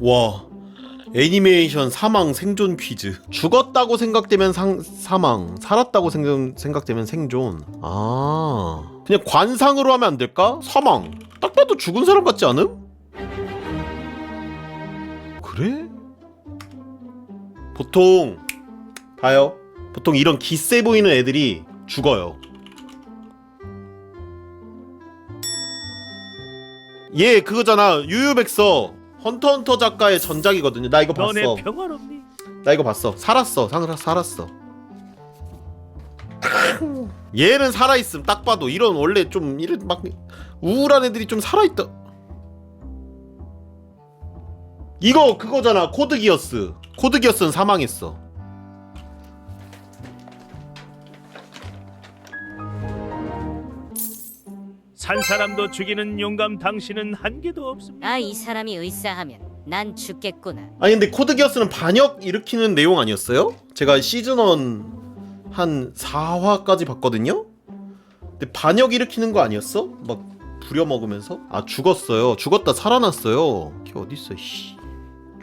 와 애니메이션 사망 생존 퀴즈 죽었다고 생각되면 상, 사망 살았다고 생각, 생각되면 생존 아 그냥 관상으로 하면 안 될까? 사망 딱 봐도 죽은 사람 같지 않음? 그래? 보통 봐요 보통 이런 기세 보이는 애들이 죽어요 얘 그거잖아 유유백서 헌터헌터 작가의 전작이거든요 나 이거 봤어 너네 평화롭니? 나 이거 봤어. 살았어. 상 살았어. 얘는 살아있음. 딱 봐도 이런 원래 좀 이런 막 우울한 애들이 좀 살아있다. 이거 그거잖아. 코드 기어스. 코드 기어스는 사망했어. 산 사람도 죽이는 용감 당신은 한계도 없습니다. 아 이 사람이 의사하면 난 죽겠구나. 아니 근데 코드 기어스는 반역 일으키는 내용 아니었어요? 제가 시즌 1한 4화까지 봤거든요. 근데 반역 일으키는 거 아니었어? 막 부려 먹으면서? 아 죽었어요. 죽었다 살아났어요. 걔 어딨어? 씨.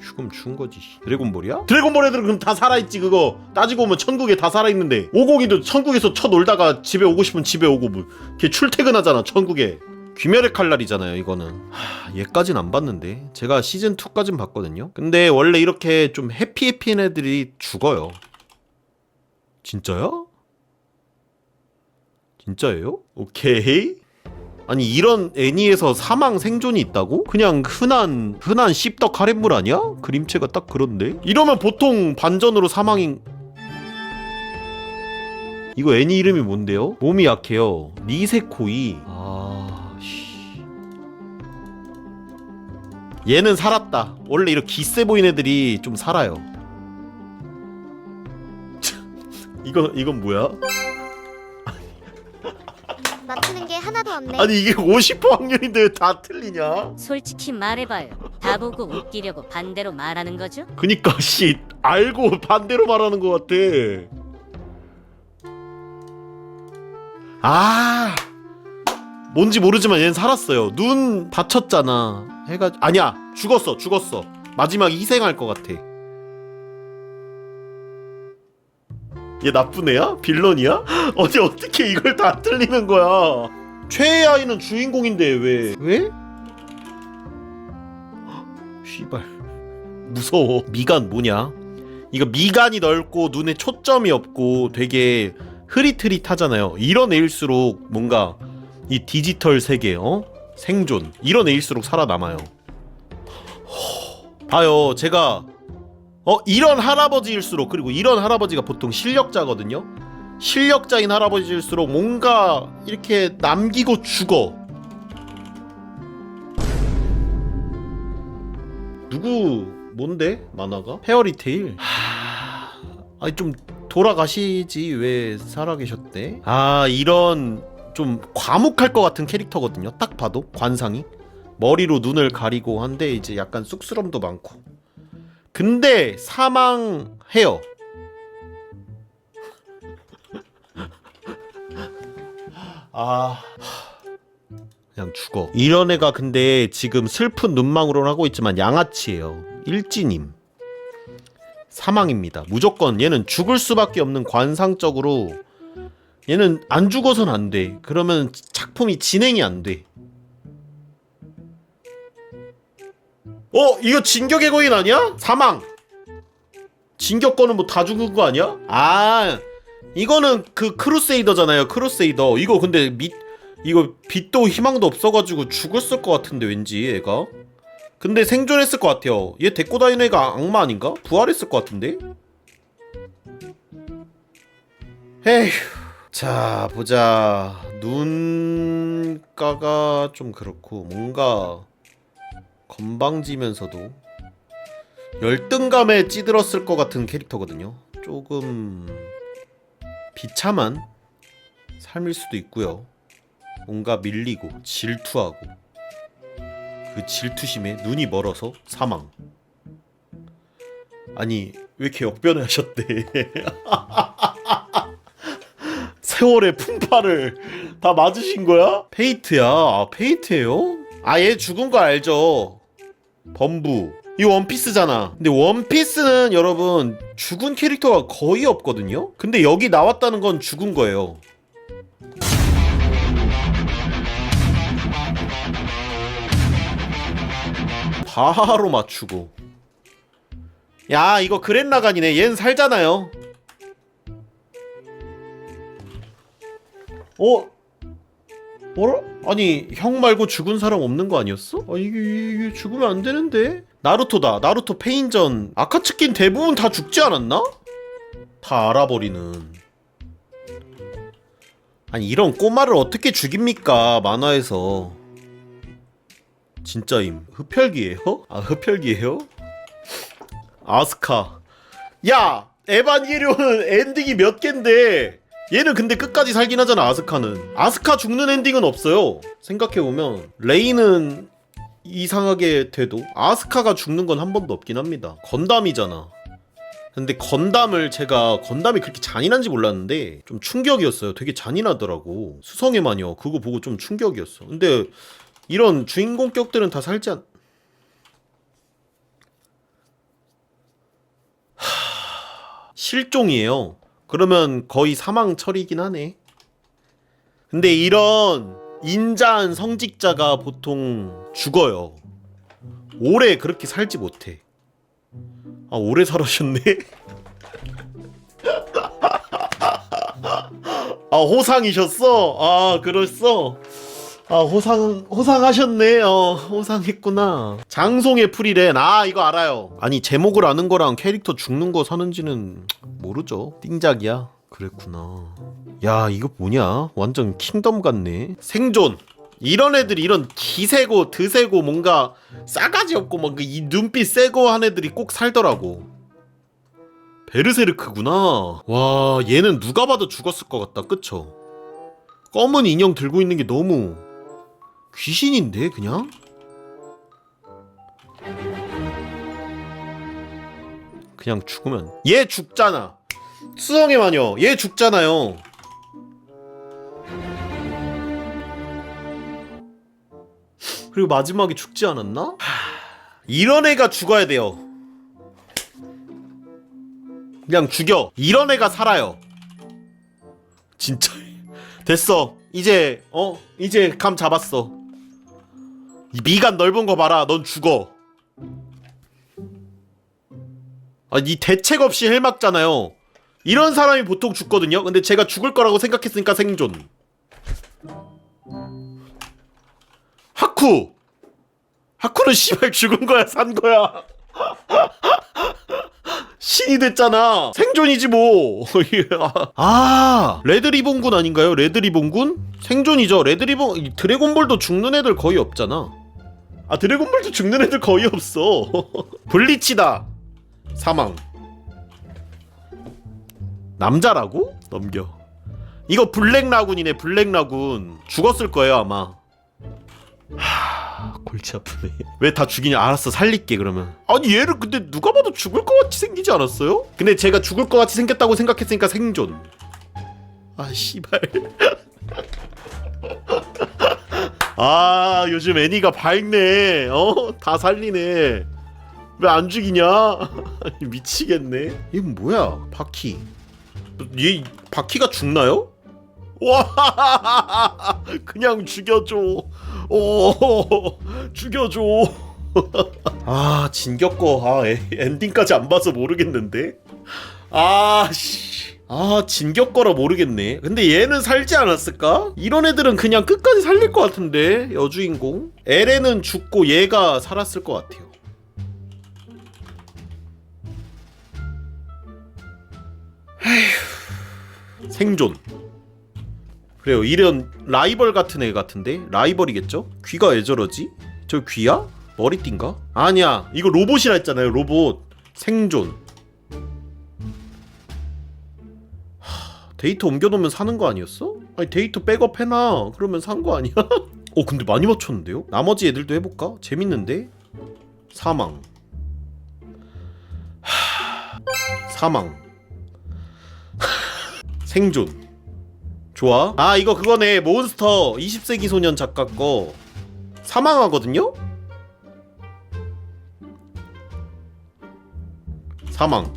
죽음 죽은 거지. 씨. 드래곤볼이야? 드래곤볼 애들은 그럼 다 살아있지 그거. 따지고 보면 천국에 다 살아있는데 오공이도 천국에서 쳐 놀다가 집에 오고 싶으면 집에 오고 뭐. 걔 출퇴근하잖아 천국에. 귀멸의 칼날이잖아요 이거는 하, 얘까진 안 봤는데 제가 시즌 2까진 봤거든요 근데 원래 이렇게 좀 해피해피한 애들이 죽어요 진짜야? 진짜예요? 오케이 아니 이런 애니에서 사망 생존이 있다고? 그냥 흔한 흔한 씹덕 하렘물 아니야? 그림체가 딱 그런데 이러면 보통 반전으로 사망인 이거 애니 이름이 뭔데요? 몸이 약해요 니세코이 아... 씨... 얘는 살았다 원래 이렇게 기세 보이는 애들이 좀 살아요 이거 이건 뭐야? 맞추는 게 하나도 없네. 아니 이게 50% 확률인데 왜 다 틀리냐? 솔직히 말해봐요. 다 보고 웃기려고 반대로 말하는 거죠? 그니까 씨 알고 반대로 말하는 것 같아. 아 뭔지 모르지만 얘는 살았어요. 눈 다쳤잖아. 해가 아니야 죽었어 죽었어. 마지막에 희생할 것 같아. 얘 나쁜 애야? 빌런이야? 어디 어떻게 이걸 다 틀리는 거야? 최애 아이는 주인공인데 왜? 왜? 씨발. 무서워. 미간 뭐냐? 이거 미간이 넓고 눈에 초점이 없고 되게 흐릿흐릿하잖아요. 이런 애일수록 뭔가 이 디지털 세계, 어? 생존 이런 애일수록 살아남아요. 허, 봐요, 제가 어 이런 할아버지일수록 그리고 이런 할아버지가 보통 실력자거든요. 실력자인 할아버지일수록 뭔가 이렇게 남기고 죽어. 누구 뭔데 만화가? 페어리테일. 하... 아니 좀 돌아가시지 왜 살아계셨대? 아 이런 좀 과묵할 것 같은 캐릭터거든요. 딱 봐도 관상이 머리로 눈을 가리고 한데 이제 약간 쑥스럼도 많고. 근데 사망해요. 아. 그냥 죽어. 이런 애가 근데 지금 슬픈 눈망울을 하고 있지만 양아치예요. 일진임. 사망입니다. 무조건 얘는 죽을 수밖에 없는 관상적으로 얘는 안 죽어선 안 돼. 그러면 작품이 진행이 안 돼. 어, 이거 진격의 거인 아니야? 사망. 진격 거는 뭐 다 죽은 거 아니야? 아, 이거는 그 크루세이더잖아요. 크루세이더. 이거 근데 밑 이거 빛도 희망도 없어가지고 죽었을 것 같은데 왠지 얘가 근데 생존했을 것 같아요 얘 데리고 다니는 애가 악마 아닌가? 부활했을 것 같은데 에휴 자 보자 눈가가 좀 그렇고 뭔가 건방지면서도 열등감에 찌들었을 것 같은 캐릭터거든요 조금 비참한 삶일 수도 있고요 뭔가 밀리고 질투하고 그 질투심에 눈이 멀어서 사망. 아니 왜 이렇게 역변을 하셨대? 세월의 풍파를 다 맞으신 거야? 페이트야. 아, 페이트예요? 아, 얘 죽은 거 알죠? 범부. 이 원피스잖아. 근데 원피스는 여러분 죽은 캐릭터가 거의 없거든요. 근데 여기 나왔다는 건 죽은 거예요. 바로 맞추고. 야, 이거 그랜라간이네. 얜 살잖아요. 어? 뭐라? 아니 형 말고 죽은 사람 없는 거 아니었어? 아 이게, 이게 죽으면 안 되는데 나루토다 나루토 페인전 아카츠킨 대부분 다 죽지 않았나? 다 알아버리는 아니 이런 꼬마를 어떻게 죽입니까 만화에서 진짜임 흡혈귀예요? 아 흡혈귀예요? 아스카 야 에반게리온은 엔딩이 몇 갠데 얘는 근데 끝까지 살긴 하잖아 아스카는. 아스카 죽는 엔딩은 없어요. 생각해보면 레이는 이상하게 돼도 아스카가 죽는 건 한 번도 없긴 합니다. 건담이잖아. 근데 건담을 제가 건담이 그렇게 잔인한지 몰랐는데 좀 충격이었어요. 되게 잔인하더라고. 수성의 마녀. 그거 보고 좀 충격이었어. 근데 이런 주인공 격들은 다 살지 않... 하... 실종이에요 그러면 거의 사망 처리긴 하네. 근데 이런 인자한 성직자가 보통 죽어요. 오래 그렇게 살지 못해. 아, 오래 살아셨네? 아, 호상이셨어? 아, 그랬어? 아, 호상, 호상하셨네. 어, 호상했구나. 장송의 프리렌. 아, 이거 알아요. 아니, 제목을 아는 거랑 캐릭터 죽는 거 사는지는 모르죠. 띵작이야. 그랬구나. 야, 이거 뭐냐? 완전 킹덤 같네. 생존. 이런 애들이 이런 기세고 드세고 뭔가 싸가지 없고 막이 눈빛 세고 한 애들이 꼭 살더라고. 베르세르크구나. 와, 얘는 누가 봐도 죽었을 것 같다. 그쵸? 검은 인형 들고 있는 게 너무 귀신인데 그냥? 그냥 죽으면. 얘 죽잖아. 수성의 마녀 얘 죽잖아요. 그리고 마지막에 죽지 않았나? 하, 이런 애가 죽어야 돼요. 그냥 죽여. 이런 애가 살아요. 진짜. 됐어. 이제 어? 이제 감 잡았어 이 미간 넓은 거 봐라. 넌 죽어. 아니 대책 없이 헬막잖아요. 이런 사람이 보통 죽거든요. 근데 제가 죽을 거라고 생각했으니까 생존. 하쿠! 하쿠는 씨발 죽은 거야 산 거야. 신이 됐잖아. 생존이지 뭐. 아 레드리본군 아닌가요? 레드리본군? 생존이죠. 레드리본 이 드래곤볼도 죽는 애들 거의 없잖아 아 드래곤볼도 죽는 애들 거의 없어. 블리치다. 사망. 남자라고? 넘겨. 이거 블랙라군이네 블랙라군. 죽었을 거예요 아마. 하... 골치 아프네. 왜 다 죽이냐? 알았어 살릴게 그러면. 아니 얘를 근데 누가 봐도 죽을 것 같이 생기지 않았어요? 근데 제가 죽을 것 같이 생겼다고 생각했으니까 생존. 아 씨발 아 요즘 애니가 밝네. 어? 다 살리네. 왜 안 죽이냐? 미치겠네. 이건 뭐야? 바퀴. 얘 바퀴가 죽나요? 와 그냥 죽여줘. 오 죽여줘. 아 진격거 아 에- 엔딩까지 안 봐서 모르겠는데. 아씨 아 진격거라 모르겠네 근데 얘는 살지 않았을까? 이런 애들은 그냥 끝까지 살릴 것 같은데 여주인공 에레는 죽고 얘가 살았을 것 같아요 에휴 생존 그래요 이런 라이벌 같은 애 같은데 라이벌이겠죠? 귀가 왜 저러지? 저 귀야? 머리띠인가? 아니야 이거 로봇이라 했잖아요 로봇 생존 데이터 옮겨놓으면 사는 거 아니었어? 아니 데이터 백업해놔 그러면 산 거 아니야? 어 근데 많이 맞췄는데요? 나머지 애들도 해볼까? 재밌는데? 사망 하, 사망 생존 좋아 아 이거 그거네 몬스터 20세기 소년 작가 거 사망하거든요? 사망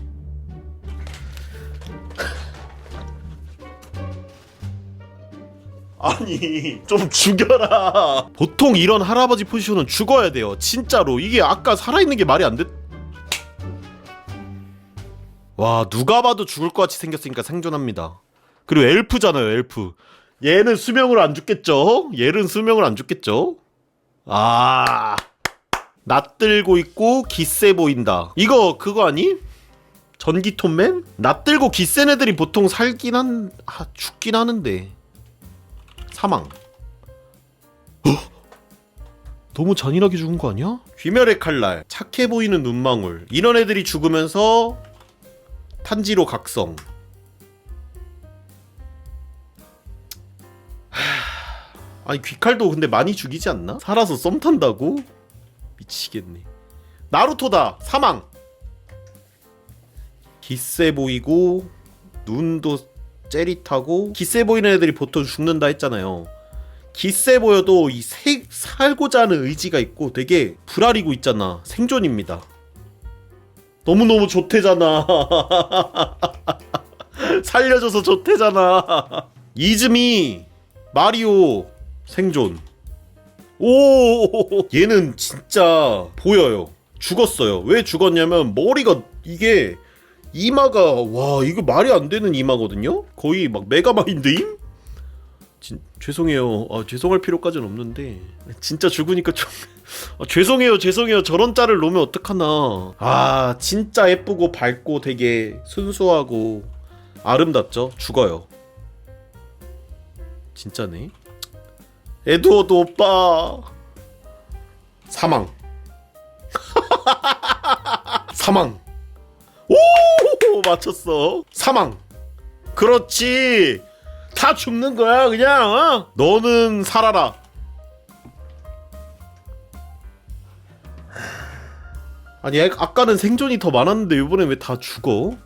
아니 좀 죽여라. 보통 이런 할아버지 포지션은 죽어야 돼요. 진짜로. 이게 아까 살아있는 게 말이 안돼 와 누가 봐도 죽을 것 같이 생겼으니까 생존합니다. 그리고 엘프잖아요 엘프. 얘는 수명을 안 죽겠죠? 얘는 수명을 안 죽겠죠? 아 낯들고 있고 기세 보인다. 이거 그거 아니? 전기톱맨? 낯들고 기센 애들이 보통 살긴 한 아, 죽긴 하는데 사망 헉! 너무 잔인하게 죽은 거 아니야? 귀멸의 칼날 착해 보이는 눈망울 이런 애들이 죽으면서 탄지로 각성 하... 아니 귀칼도 근데 많이 죽이지 않나? 살아서 썸 탄다고? 미치겠네 나루토다 사망 기세 보이고 눈도 째릿하고 기세 보이는 애들이 보통 죽는다 했잖아요. 기세 보여도 이 세, 살고자 하는 의지가 있고 되게 불알이고 있잖아. 생존입니다. 너무너무 좋대잖아. 살려줘서 좋대잖아. 이즈미 마리오 생존. 오 얘는 진짜 보여요. 죽었어요. 왜 죽었냐면 머리가 이게 이마가 와 이거 말이 안 되는 이마거든요? 거의 막 메가마인드임? 진, 죄송해요. 아, 죄송할 필요까지는 없는데. 진짜 죽으니까 좀 아, 죄송해요 죄송해요. 저런 짤을 놓으면 어떡하나. 아 진짜 예쁘고 밝고 되게 순수하고 아름답죠? 죽어요. 진짜네. 에드워드 오빠. 사망. 사망 오 맞췄어. 사망. 그렇지. 다 죽는 거야 그냥 어? 너는 살아라. 아니 애- 아까는 생존이 더 많았는데 이번엔 왜 다 죽어?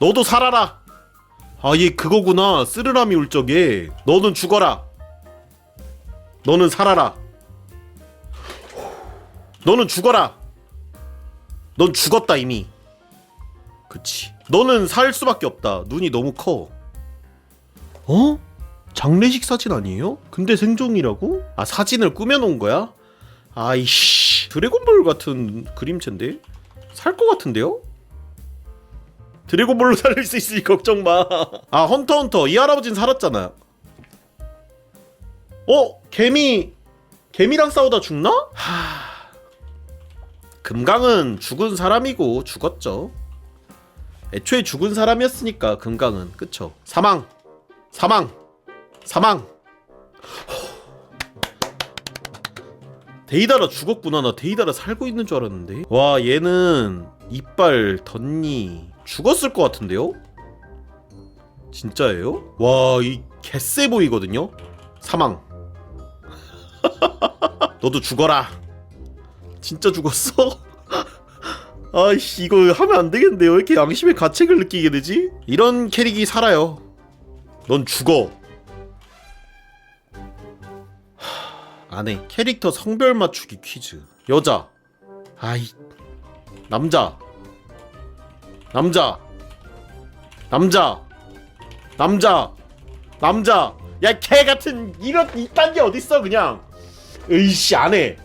너도 살아라. 아 얘 그거구나. 쓰르라미 울적에. 너는 죽어라. 너는 살아라. 너는 죽어라. 넌 죽었다 이미 그치 너는 살 수밖에 없다 눈이 너무 커 어? 장례식 사진 아니에요? 근데 생존이라고? 아 사진을 꾸며놓은 거야? 아이씨 드래곤볼 같은 그림체인데? 살 것 같은데요? 드래곤볼로 살릴 수 있으니 걱정 마. 아 헌터 헌터 이 할아버지는 살았잖아. 어 개미 개미랑 싸우다 죽나? 하 금강은 죽은 사람이고 죽었죠. 애초에 죽은 사람이었으니까 금강은 그쵸. 사망 사망 사망. 데이다라 죽었구나. 나 데이다라 살고 있는 줄 알았는데. 와, 얘는 이빨 덧니 죽었을 것 같은데요? 진짜예요? 와, 이 개쎄 보이거든요. 사망. 너도 죽어라. 진짜 죽었어? 아이씨, 이거 하면 안 되겠는데요? 왜 이렇게 양심의 가책을 느끼게 되지? 이런 캐릭이 살아요. 넌 죽어. 안해 캐릭터 성별 맞추기 퀴즈. 여자. 아이 남자. 남자. 남자. 남자. 남자. 야 개 같은 이런 이딴 게 어딨어 그냥. 으이씨 안 해